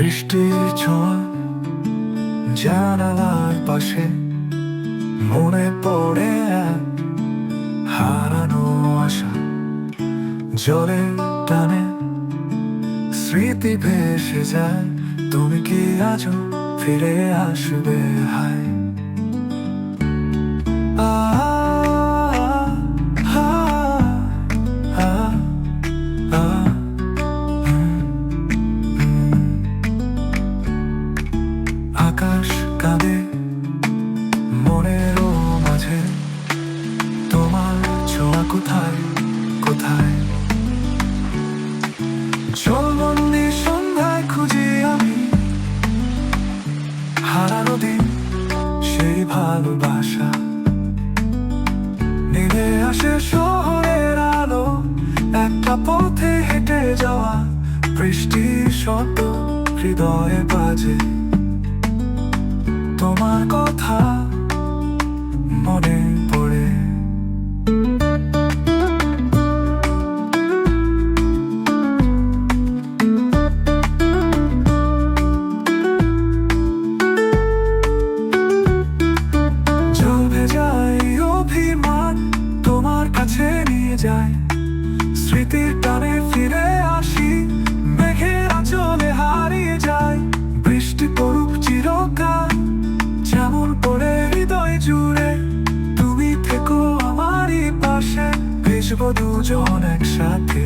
বৃষ্টির ছোঁয়া জানালার পাশে মনে পড়ে হারানো আশা। জলের টানে স্মৃতি ভেসে যায়। তুমি কি আজও ফিরে আসবে? হায়। ভালোবাসা নেমে আসে শহরের আলো একটা পথে হেঁটে যাওয়া বৃষ্টির শব্দ হৃদয়ে বাজে। নিয়ে যায়। স্মৃতির টানে ফিরে আসি, মেঘের আঁচলে হারিয়ে যায়। বৃষ্টি পড়ুক চিরকাল, যেমন পড়ে হৃদয় জুড়ে। তুমি থেকো আমারই পাশে, ভেসব দুজন একসাথে।